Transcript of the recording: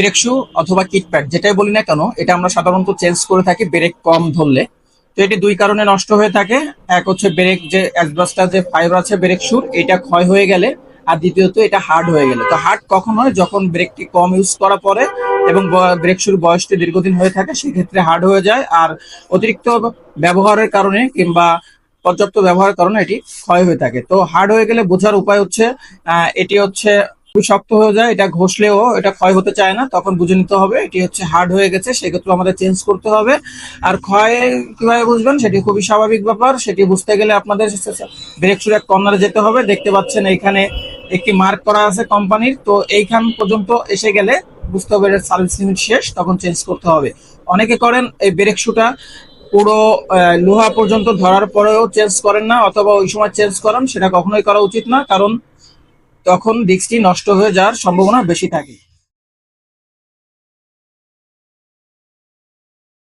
Brake shoe অথবা kit pad, যেটাই বলি না কেন, এটা আমরা সাধারণত চেঞ্জ করে থাকি ব্রেক কম ধরলে। তো এটি দুই কারণে নষ্ট হয়ে থাকে। এক হচ্ছে ব্রেক যে অ্যাডজাস্টার যে ফাইবার আছে ব্রেক শুর, এটা ক্ষয় হয়ে গেলে, আর দ্বিতীয়ত এটা হার্ড হয়ে গেলে। তো হার্ড কখন হয়? যখন ব্রেকটি কম ইউজ করা পরে এবং ব্রেক শুর বয়সটি দীর্ঘদিন হয়ে থাকে, সেক্ষেত্রে হার্ড হয়ে যায়। আর অতিরিক্ত ব্যবহারের কারণে কিংবা পর্যাপ্ত ব্যবহারের কারণে এটি ক্ষয় হয়ে থাকে। তো হার্ড হয়ে গেলে বোঝার উপায় হচ্ছে এটি হচ্ছে খুব শক্ত হয়ে যায়, এটা ঘষলেও এটা ক্ষয় হতে চায় না, তখন বুঝে নিতে হবে এটি হচ্ছে হার্ড হয়ে গেছে সেক্ষেত্রে আমাদের চেঞ্জ করতে হবে। আর ক্ষয় কীভাবে বুঝবেন? সেটি খুবই স্বাভাবিক ব্যাপার, সেটি বুঝতে গেলে আপনাদের ব্রেক শুর এক কর্নারে যেতে হবে। দেখতে পাচ্ছেন এইখানে একটি মার্ক করা আছে কোম্পানির, তো এইখান পর্যন্ত এসে গেলে বুঝতে হবে সার্ভিস লিমিট শেষ, তখন চেঞ্জ করতে হবে। অনেকে করেন এই ব্রেক শুটা পুরো লোহা পর্যন্ত ধরার পরেও চেঞ্জ করেন না, অথবা ওই সময় চেঞ্জ করেন, সেটা কখনোই করা উচিত না, কারণ তখন ডিস্কটি নষ্ট হয়ে যাওয়ার সম্ভাবনা বেশি থাকে।